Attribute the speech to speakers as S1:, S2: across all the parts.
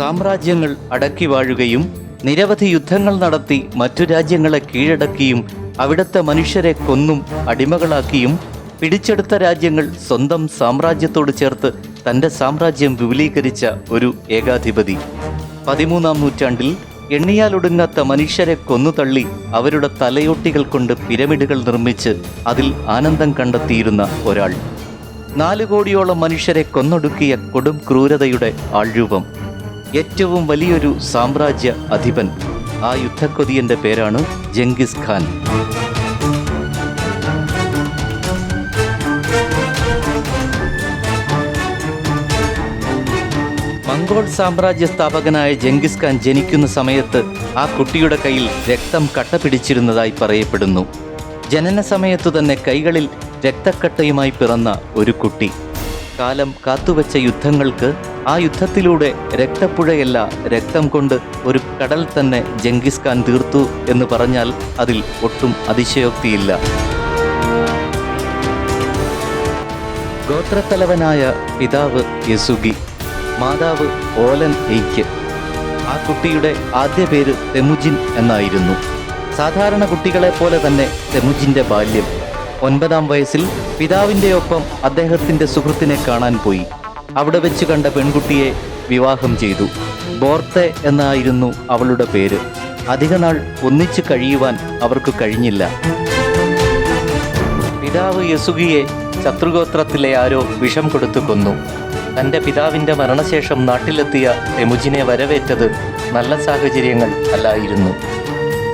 S1: സാമ്രാജ്യങ്ങൾ അടക്കി വാഴുകയും നിരവധി യുദ്ധങ്ങൾ നടത്തി മറ്റു രാജ്യങ്ങളെ കീഴടക്കിയും അവിടുത്തെ മനുഷ്യരെ കൊന്നും അടിമകളാക്കിയും പിടിച്ചെടുത്ത രാജ്യങ്ങൾ സ്വന്തം സാമ്രാജ്യത്തോട് ചേർത്ത് തന്റെ സാമ്രാജ്യം വിപുലീകരിച്ച ഒരു ഏകാധിപതി. പതിമൂന്നാം നൂറ്റാണ്ടിൽ എണ്ണിയാലൊടുങ്ങാത്ത മനുഷ്യരെ കൊന്നുതള്ളി അവരുടെ തലയോട്ടികൾ കൊണ്ട് പിരമിഡുകൾ നിർമ്മിച്ച് അതിൽ ആനന്ദം കണ്ടെത്തിയിരുന്ന ഒരാൾ. നാല് കോടിയോളം മനുഷ്യരെ കൊന്നൊടുക്കിയ കൊടും ക്രൂരതയുടെ ആൾരൂപം. ഏറ്റവും വലിയൊരു സാമ്രാജ്യ അധിപൻ. ആ യുദ്ധക്കൊതിയന്റെ പേരാണ് ജംഗിസ് ഖാൻ. മംഗോൾ സാമ്രാജ്യ സ്ഥാപകനായ ജംഗിസ് ഖാൻ ജനിക്കുന്ന സമയത്ത് ആ കുട്ടിയുടെ കയ്യിൽ രക്തം കട്ട പിടിച്ചിരുന്നതായി പറയപ്പെടുന്നു. ജനന സമയത്തു തന്നെ കൈകളിൽ രക്തക്കട്ടയുമായി പിറന്ന ഒരു കുട്ടി. കാലം കാത്തുവച്ച യുദ്ധങ്ങൾക്ക് ആ യുദ്ധത്തിലൂടെ രക്തപ്പുഴയല്ല രക്തം കൊണ്ട് ഒരു കടൽ തന്നെ ജംഗിസ് ഖാൻ തീർത്തു എന്ന് പറഞ്ഞാൽ അതിൽ ഒട്ടും അതിശയോക്തിയില്ല. ഗോത്രത്തലവനായ പിതാവ് യസുഗി മാതാവ് ഓലൻ എയ്ക്ക്. ആ കുട്ടിയുടെ ആദ്യ പേര് തെമുജിൻ എന്നായിരുന്നു. സാധാരണ കുട്ടികളെ പോലെ തന്നെ തെമുജിന്റെ ബാല്യം. ഒൻപതാം വയസ്സിൽ പിതാവിന്റെ ഒപ്പം അദ്ദേഹത്തിന്റെ സുഹൃത്തിനെ കാണാൻ പോയി. അവിടെ വെച്ച് കണ്ട പെൺകുട്ടിയെ വിവാഹം ചെയ്തു. ബോർത്തെ എന്നായിരുന്നു അവളുടെ പേര്. അധികനാൾ ഒന്നിച്ചു കഴിയുവാൻ അവർക്ക് കഴിഞ്ഞില്ല. പിതാവ് യസുഗിയെ ശത്രുഗോത്രത്തിലെ ആരോ വിഷം കൊടുത്തു കൊന്നു. തന്റെ പിതാവിന്റെ മരണശേഷം നാട്ടിലെത്തിയ തെമുജിനെ വരവേറ്റത് നല്ല സാഹചര്യങ്ങൾ അല്ലായിരുന്നു.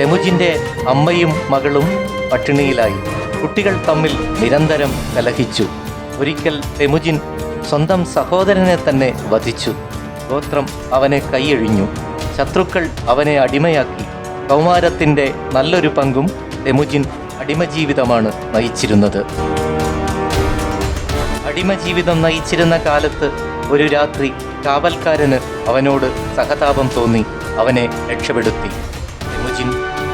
S1: തെമുജിന്റെ അമ്മയും മകളും പട്ടിണിയിലായി. കുട്ടികൾ തമ്മിൽ നിരന്തരം കലഹിച്ചു. ഒരിക്കൽ തെമുജിൻ സ്വന്തം സഹോദരനെ തന്നെ വധിച്ചു. ഗോത്രം അവനെ കൈയഴിഞ്ഞു. ശത്രുക്കൾ അവനെ അടിമയാക്കി. കൗമാരത്തിന്റെ നല്ലൊരു പങ്കും തെമുജിൻ അടിമജീവിതമാണ് നയിച്ചിരുന്നത്. അടിമജീവിതം നയിച്ചിരുന്ന കാലത്ത് ഒരു രാത്രി കാവൽക്കാരന് അവനോട് സഹതാപം തോന്നി. അവനെ രക്ഷപ്പെടുത്തി. തെമുജിൻ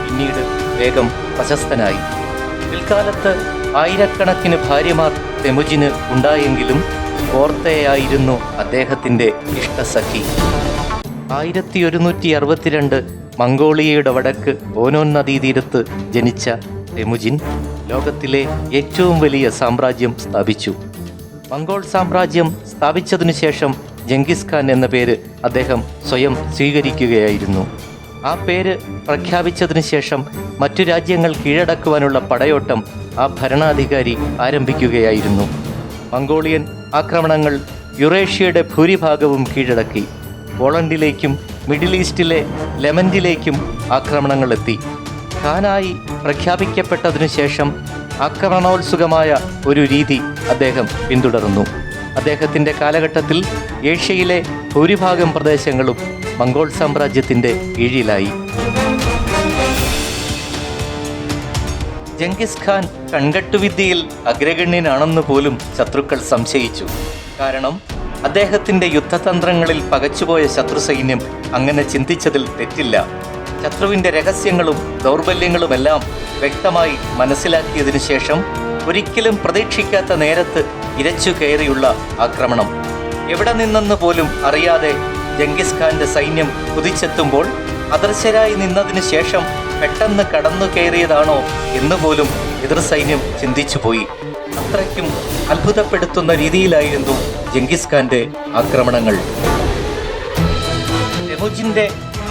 S1: പിന്നീട് വേഗം പ്രശസ്തനായി. പിൽക്കാലത്ത് ആയിരക്കണക്കിന് ഭാര്യമാർ തെമുജിന് ഉണ്ടായെങ്കിലും ഓർത്തയായിരുന്നു അദ്ദേഹത്തിന്റെ ഇഷ്ടസഖി. ആയിരത്തി ഒരുന്നൂറ്റി അറുപത്തിരണ്ട് മംഗോളിയയുടെ വടക്ക് ഓനോൻ നദീതീരത്ത് ജനിച്ച തെമുജിൻ ലോകത്തിലെ ഏറ്റവും വലിയ സാമ്രാജ്യം സ്ഥാപിച്ചു. മംഗോൾ സാമ്രാജ്യം സ്ഥാപിച്ചതിനു ശേഷം ജംഗിസ് ഖാൻ എന്ന പേര് അദ്ദേഹം സ്വയം സ്വീകരിക്കുകയായിരുന്നു. ആ പേര് പ്രഖ്യാപിച്ചതിനു ശേഷം മറ്റു രാജ്യങ്ങൾ കീഴടക്കുവാനുള്ള പടയോട്ടം ആ ഭരണാധികാരി ആരംഭിക്കുകയായിരുന്നു. മംഗോളിയൻ ആക്രമണങ്ങൾ യുറേഷ്യയുടെ ഭൂരിഭാഗവും കീഴടക്കി. പോളണ്ടിലേക്കും മിഡിൽ ഈസ്റ്റിലെ ലെമന്റിലേക്കും ആക്രമണങ്ങൾ എത്തി. ഖാനായി പ്രഖ്യാപിക്കപ്പെട്ടതിനു ശേഷം ആക്രമണോത്സുകമായ ഒരു രീതി അദ്ദേഹം പിന്തുടർന്നു. അദ്ദേഹത്തിന്റെ കാലഘട്ടത്തിൽ ഏഷ്യയിലെ ഭൂരിഭാഗം പ്രദേശങ്ങളും മംഗോൾ സാമ്രാജ്യത്തിന്റെ കീഴിലായി. ജംഗിസ് ഖാൻ കൺകെട്ടുവിദ്യയിൽ അഗ്രഗണ്യനാണെന്ന് പോലും ശത്രുക്കൾ സംശയിച്ചു. കാരണം അദ്ദേഹത്തിന്റെ യുദ്ധതന്ത്രങ്ങളിൽ പകച്ചുപോയ ശത്രു സൈന്യം അങ്ങനെ ചിന്തിച്ചതിൽ തെറ്റില്ല. ശത്രുവിന്റെ രഹസ്യങ്ങളും ദൗർബല്യങ്ങളുമെല്ലാം വ്യക്തമായി മനസ്സിലാക്കിയതിനു ശേഷം ഒരിക്കലും പ്രതീക്ഷിക്കാത്ത നേരത്ത് ഇരച്ചു കയറിയുള്ള ആക്രമണം. എവിടെ നിന്നെന്ന് പോലും അറിയാതെ ജംഗിസ് ഖാന്റെ സൈന്യം കുതിച്ചെത്തുമ്പോൾ അദർശരായി നിന്നതിനു ശേഷം പെട്ടെന്ന് കടന്നു കയറിയതാണോ എന്ന് പോലും എതിർ സൈന്യം ചിന്തിച്ചുപോയി അത്രയ്ക്കും അത്ഭുതപ്പെടുത്തുന്ന രീതിയിലായിരുന്നു ജംഗിസ് ഖാന്റെ ആക്രമണങ്ങൾ. രഹുജിന്റെ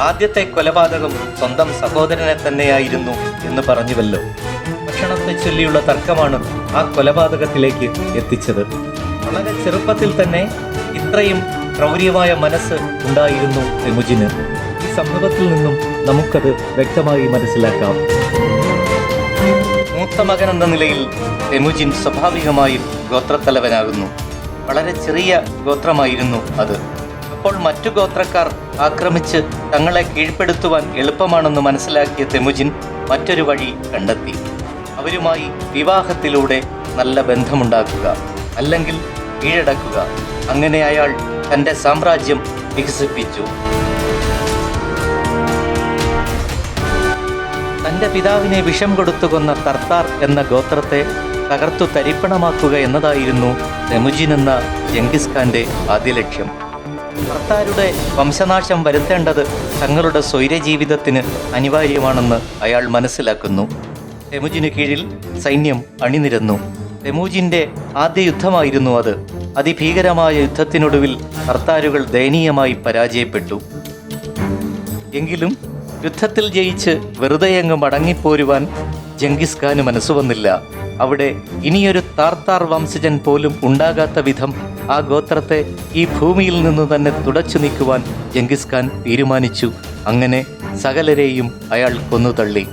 S1: ആദ്യത്തെ കൊലപാതകം സ്വന്തം സഹോദരനെ തന്നെയായിരുന്നു എന്ന് പറഞ്ഞുവല്ലോ. ഭക്ഷണത്തെ ചൊല്ലിയുള്ള തർക്കമാണ് ആ കൊലപാതകത്തിലേക്ക് എത്തിച്ചത്. വളരെ ചെറുപ്പത്തിൽ തന്നെ ഇത്രയും ക്രൗര്യമായ മനസ്സ് ഉണ്ടായിരുന്നു തെമുജിന് സംഭവത്തിൽ നിന്നും നമുക്കത് വ്യക്തമായി മനസ്സിലാക്കാം. മൂത്ത മകൻ എന്ന നിലയിൽ എമുജിൻ സ്വാഭാവികമായും ഗോത്രത്തലവനാകുന്നു. വളരെ ചെറിയ ഗോത്രമായിരുന്നു അത്. അപ്പോൾ മറ്റു ഗോത്രക്കാർ ആക്രമിച്ച് തങ്ങളെ കീഴ്പ്പെടുത്തുവാൻ എളുപ്പമാണെന്ന് മനസ്സിലാക്കിയ തെമുജിൻ മറ്റൊരു വഴി കണ്ടെത്തി. അവരുമായി വിവാഹത്തിലൂടെ നല്ല ബന്ധമുണ്ടാക്കുക അല്ലെങ്കിൽ കീഴടക്കുക. അങ്ങനെ അയാൾ തന്റെ സാമ്രാജ്യം വികസിപ്പിച്ചു. തന്റെ പിതാവിനെ വിഷം കൊടുത്തു കൊന്ന തർത്താർ എന്ന ഗോത്രത്തെ തകർത്തു തരിപ്പണമാക്കുക എന്നതായിരുന്നു രമുജിൻ എന്ന ജംഗിസ് ഖാന്റെ ആദ്യ ലക്ഷ്യം. ഭർത്താരുടെ വംശനാശം വരുത്തേണ്ടത് തങ്ങളുടെ സ്വൈരജീവിതത്തിന് അനിവാര്യമാണെന്ന് അയാൾ മനസ്സിലാക്കുന്നു. തെമുജിന് കീഴിൽ സൈന്യം അണിനിരന്നു. തെമൂജിന്റെ ആദ്യ യുദ്ധമായിരുന്നു അത്. അതിഭീകരമായ യുദ്ധത്തിനൊടുവിൽ ഭർത്താരുകൾ ദയനീയമായി പരാജയപ്പെട്ടു. എങ്കിലും യുദ്ധത്തിൽ ജയിച്ച് വെറുതെ അങ്ങ് മടങ്ങിപ്പോരുവാൻ ജംഗിസ് ഖാന് വന്നില്ല. അവിടെ ഇനിയൊരു താർത്താർ വംശജൻ പോലും ഉണ്ടാകാത്ത വിധം ആ ഗോത്രത്തെ ഈ ഭൂമിയിൽ നിന്ന് തന്നെ തുടച്ചു നീക്കുവാൻ ജംഗിസ് ഖാൻ തീരുമാനിച്ചു. അങ്ങനെ സകലരെയും അയാൾ കൊന്നുതള്ളി.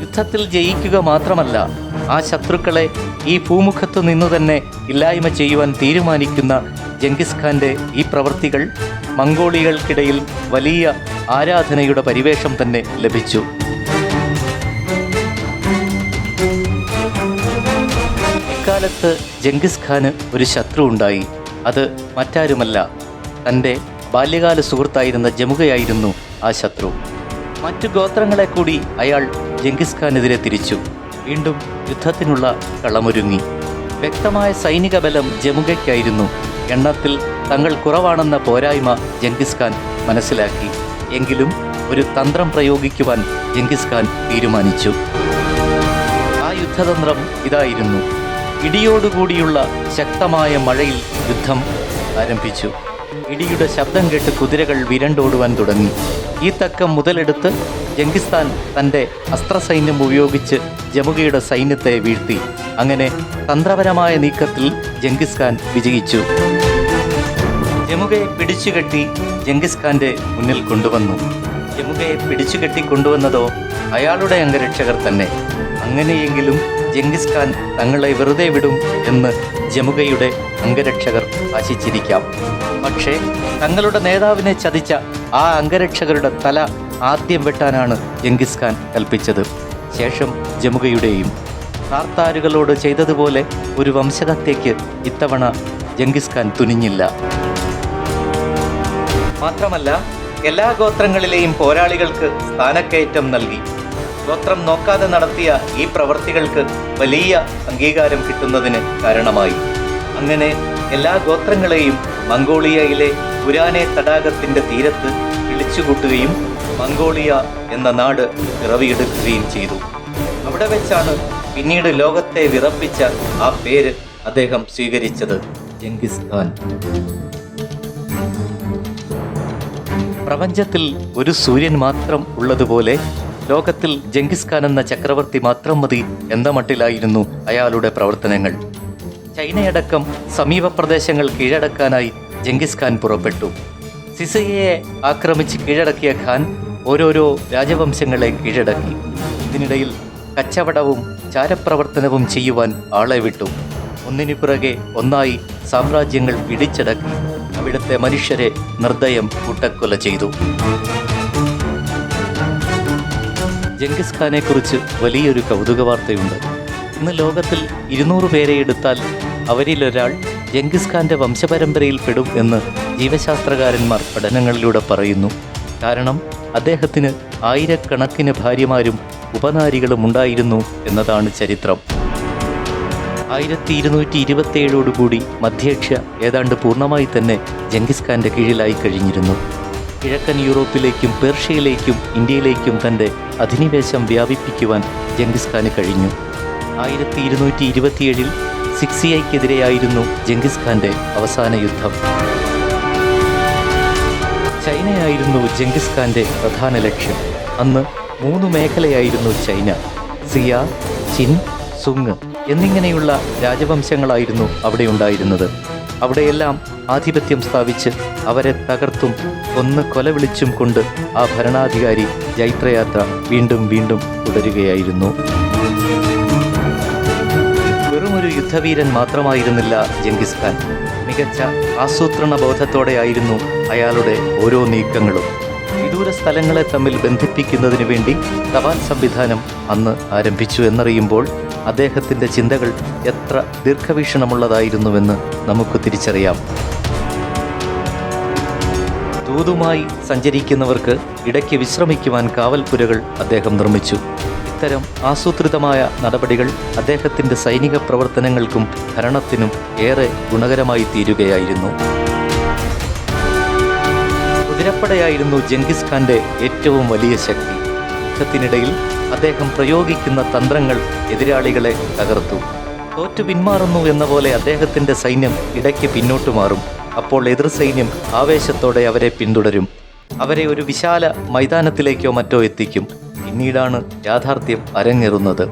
S1: യുദ്ധത്തിൽ ജയിക്കുക മാത്രമല്ല ആ ശത്രുക്കളെ ഈ ഭൂമുഖത്തു നിന്നു തന്നെ ഇല്ലായ്മ ചെയ്യുവാൻ തീരുമാനിക്കുന്ന ജംഗിസ് ഖാന്റെ ഈ പ്രവൃത്തികൾ മംഗോളികൾക്കിടയിൽ വലിയ ആരാധനയുടെ പരിവേഷം തന്നെ ലഭിച്ചു. ഇക്കാലത്ത് ജംഗിസ് ഖാന് ഒരു ശത്രു ഉണ്ടായി. അത് മറ്റാരുമല്ല തന്റെ ബാല്യകാല സുഹൃത്തായിരുന്ന ജമുകയായിരുന്നു ആ ശത്രു. മറ്റു ഗോത്രങ്ങളെ കൂടി അയാൾ ജംഗിസ് ഖാനെതിരെ തിരിച്ചു. വീണ്ടും യുദ്ധത്തിനുള്ള കളമൊരുങ്ങി. വ്യക്തമായ സൈനിക ബലം ജമുഗയ്ക്കായിരുന്നു. എണ്ണത്തിൽ തങ്ങൾ കുറവാണെന്ന പോരായ്മ ജംഗിസ് ഖാൻ മനസ്സിലാക്കി. എങ്കിലും ഒരു തന്ത്രം പ്രയോഗിക്കുവാൻ ജംഗിസ് ഖാൻ തീരുമാനിച്ചു. ആ യുദ്ധതന്ത്രം ഇതായിരുന്നു. ഇടിയോടുകൂടിയുള്ള ശക്തമായ മഴയിൽ യുദ്ധം ആരംഭിച്ചു. ഇടിയുടെ ശബ്ദം കേട്ട് കുതിരകൾ വിരണ്ടോടുവാൻ തുടങ്ങി. ഈ തക്കം മുതലെടുത്ത് ജംഗിസ്ഥാൻ തന്റെ അസ്ത്രസൈന്യം ഉപയോഗിച്ച് ജമുകയുടെ സൈന്യത്തെ വീഴ്ത്തി. അങ്ങനെ തന്ത്രപരമായ നീക്കത്തിൽ ജംഗിസ് ഖാൻ വിജയിച്ചു. ജമുകയെ പിടിച്ചുകെട്ടി ജംഗിസ് ഖാന്റെ മുന്നിൽ കൊണ്ടുവന്നു. ജമുകയെ പിടിച്ചുകെട്ടി കൊണ്ടുവന്നതോ അയാളുടെ അംഗരക്ഷകർ തന്നെ. അങ്ങനെയെങ്കിലും ജംഗിസ് ഖാൻ തങ്ങളെ വെറുതെ വിടും എന്ന് ജമുകയുടെ അംഗരക്ഷകർ ആശിച്ചിരിക്കാം. പക്ഷേ തങ്ങളുടെ നേതാവിനെ ചതിച്ച ആ അംഗരക്ഷകരുടെ തല ആദ്യം വെട്ടാനാണ് ജംഗിസ് ഖാൻ കൽപ്പിച്ചത്. ശേഷം ജമുകയുടെയും താർത്താരുകളോട് ചെയ്തതുപോലെ ഒരു വംശഹത്യയ്ക്ക് ഇത്തവണ ജംഗിസ് ഖാൻ തുനിഞ്ഞില്ല. മാത്രമല്ല എല്ലാ ഗോത്രങ്ങളിലെയും പോരാളികൾക്ക് സ്ഥാനക്കയറ്റം നൽകി. ഗോത്രം നോക്കാതെ നടത്തിയ ഈ പ്രവർത്തികൾക്ക് വലിയ അംഗീകാരം കിട്ടുന്നതിന് കാരണമായി. അങ്ങനെ എല്ലാ ഗോത്രങ്ങളെയും മംഗോളിയയിലെ പുരാനെ തടാകത്തിന്റെ തീരത്ത് വിളിച്ചുകൂട്ടുകയും മംഗോളിയ എന്ന നാട് പിറവിയെടുക്കുകയും ചെയ്തു. അവിടെ വെച്ചാണ് പിന്നീട് ലോകത്തെ വിറപ്പിച്ച ആ പേര് അദ്ദേഹം സ്വീകരിച്ചത് ജംഗിസ് ഖാൻ. പ്രപഞ്ചത്തിൽ ഒരു സൂര്യൻ മാത്രം ഉള്ളതുപോലെ ലോകത്തിൽ ജംഗിസ് ഖാൻ എന്ന ചക്രവർത്തി മാത്രം മതി എന്ന മട്ടിലായിരുന്നു അയാളുടെ പ്രവർത്തനങ്ങൾ. ചൈനയടക്കം സമീപ പ്രദേശങ്ങൾ കീഴടക്കാനായി ജംഗിസ് ഖാൻ പുറപ്പെട്ടു. സിസയെ ആക്രമിച്ച് കീഴടക്കിയ ഖാൻ ഓരോരോ രാജവംശങ്ങളെ കീഴടക്കി. ഇതിനിടയിൽ കച്ചവടവും ചാരപ്രവർത്തനവും ചെയ്യുവാൻ ആളെ വിട്ടു. ഒന്നിനു പിറകെ ഒന്നായി സാമ്രാജ്യങ്ങൾ പിടിച്ചടക്കി അവിടുത്തെ മനുഷ്യരെ നിർദ്ദയം കൂട്ടക്കൊല ചെയ്തു. ജംഗിസ് ഖാനെ കുറിച്ച് വലിയൊരു കൗതുക വാർത്തയുണ്ട് ഇന്ന് ലോകത്തിൽ ഇരുന്നൂറ് പേരെ എടുത്താൽ അവരിലൊരാൾ ജംഗിസ് ഖാന്റെ വംശപരമ്പരയിൽ പെടും എന്ന് ജീവശാസ്ത്രകാരന്മാർ പഠനങ്ങളിലൂടെ പറയുന്നു. കാരണം അദ്ദേഹത്തിന് ആയിരക്കണക്കിന് ഭാര്യമാരും ഉപനാരികളും ഉണ്ടായിരുന്നു എന്നതാണ് ചരിത്രം. ആയിരത്തി ഇരുന്നൂറ്റി ഇരുപത്തിയേഴോടുകൂടി മധ്യേഷ്യ ഏതാണ്ട് പൂർണമായി തന്നെ ജംഗിസ് ഖാന്റെ കീഴിലായി കഴിഞ്ഞിരുന്നു. കിഴക്കൻ യൂറോപ്പിലേക്കും പേർഷ്യയിലേക്കും ഇന്ത്യയിലേക്കും തന്റെ അധിനിവേശം വ്യാപിപ്പിക്കുവാൻ ജംഗിസ് ഖാന് കഴിഞ്ഞു. ആയിരത്തി ഇരുന്നൂറ്റി ഇരുപത്തിയേഴിൽ സിക്സിയയ്ക്കെതിരെയായിരുന്നു ജംഗിസ് ഖാന്റെ അവസാന യുദ്ധം. ചൈനയായിരുന്നു ജംഗിസ് ഖാന്റെ പ്രധാന ലക്ഷ്യം. അന്ന് മൂന്ന് മേഖലയായിരുന്നു ചൈന. സിയ ചിൻ സുങ് എന്നിങ്ങനെയുള്ള രാജവംശങ്ങളായിരുന്നു അവിടെ ഉണ്ടായിരുന്നത്. അവിടെയെല്ലാം ആധിപത്യം സ്ഥാപിച്ച് അവരെ തകർത്തും ഒന്ന് കൊല വിളിച്ചും കൊണ്ട് ആ ഭരണാധികാരി ജൈത്രയാത്ര വീണ്ടും വീണ്ടും തുടരുകയായിരുന്നു. വെറുമൊരു യുദ്ധവീരൻ മാത്രമായിരുന്നില്ല ജംഗിസ് ഖാൻ. മികച്ച ആസൂത്രണ ബോധത്തോടെയായിരുന്നു അയാളുടെ ഓരോ നീക്കങ്ങളും. വിദൂര സ്ഥലങ്ങളെ തമ്മിൽ ബന്ധിപ്പിക്കുന്നതിനു വേണ്ടി തപാൽ സംവിധാനം അന്ന് ആരംഭിച്ചു എന്നറിയുമ്പോൾ അദ്ദേഹത്തിന്റെ ചിന്തകൾ എത്ര ദീർഘവീക്ഷണമുള്ളതായിരുന്നുവെന്ന് നമുക്ക് തിരിച്ചറിയാം. ദൂതുമായി സഞ്ചരിക്കുന്നവർക്ക് ഇടയ്ക്ക് വിശ്രമിക്കുവാൻ കാവൽപുരകൾ അദ്ദേഹം നിർമ്മിച്ചു. ഇത്തരം ആസൂത്രിതമായ നടപടികൾ അദ്ദേഹത്തിന്റെ സൈനിക പ്രവർത്തനങ്ങൾക്കും ഭരണത്തിനും ഏറെ ഗുണകരമായി തീരുകയായിരുന്നു. കുതിരപ്പടയായിരുന്നു ജംഗിസ് ഖാന്റെ ഏറ്റവും വലിയ ശക്തി. യുദ്ധത്തിനിടയിൽ അദ്ദേഹം പ്രയോഗിക്കുന്ന തന്ത്രങ്ങൾ എതിരാളികളെ തകർത്തു. തോറ്റു പിന്മാറുന്നു എന്ന പോലെ അദ്ദേഹത്തിന്റെ സൈന്യം ഇടയ്ക്ക് പിന്നോട്ടു മാറും. അപ്പോൾ എതിർ സൈന്യം ആവേശത്തോടെ അവരെ പിന്തുടരും. അവരെ ഒരു വിശാല മൈതാനത്തിലേക്കോ മറ്റോ എത്തിക്കും. പിന്നീടാണ് യാഥാർത്ഥ്യം അരങ്ങേറുന്നത്.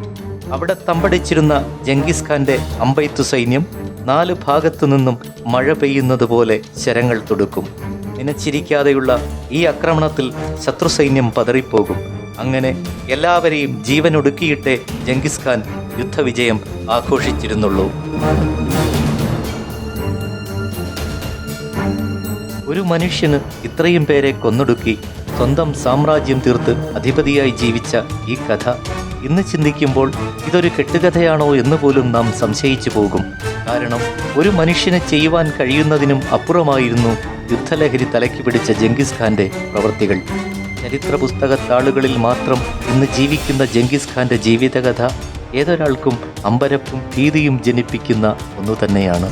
S1: അവിടെ തമ്പടിച്ചിരുന്ന ജംഗിസ് ഖാന്റെ അമ്പയത്തു സൈന്യം നാല് ഭാഗത്തു നിന്നും മഴ പെയ്യുന്നത് പോലെ ശരങ്ങൾ തൊടുക്കും. നനച്ചിരിക്കാതെയുള്ള ഈ ആക്രമണത്തിൽ ശത്രുസൈന്യം പതറിപ്പോകും. അങ്ങനെ എല്ലാവരെയും ജീവനൊടുക്കിയിട്ടേ ജംഗിസ് ഖാൻ യുദ്ധവിജയം ആഘോഷിച്ചിരുന്നുള്ളൂ. ഒരു മനുഷ്യന് ഇത്രയും പേരെ കൊന്നൊടുക്കി സ്വന്തം സാമ്രാജ്യം തീർത്ത് അധിപതിയായി ജീവിച്ച ഈ കഥ ഇന്ന് ചിന്തിക്കുമ്പോൾ ഇതൊരു കെട്ടുകഥയാണോ എന്ന് പോലും നാം സംശയിച്ചു പോകും. കാരണം ഒരു മനുഷ്യന് ചെയ്യുവാൻ കഴിയുന്നതിനും അപ്പുറമായിരുന്നു യുദ്ധലഹരി തലയ്ക്ക് പിടിച്ച ജംഗിസ് ഖാന്റെ പ്രവൃത്തികൾ ചരിത്ര പുസ്തകത്താളുകളിൽ മാത്രം ഇന്ന് ജീവിക്കുന്ന ജംഗിസ് ഖാന്റെ ജീവിതകഥ ഏതൊരാൾക്കും അമ്പരപ്പും ഭീതിയും ജനിപ്പിക്കുന്ന ഒന്നു തന്നെയാണ്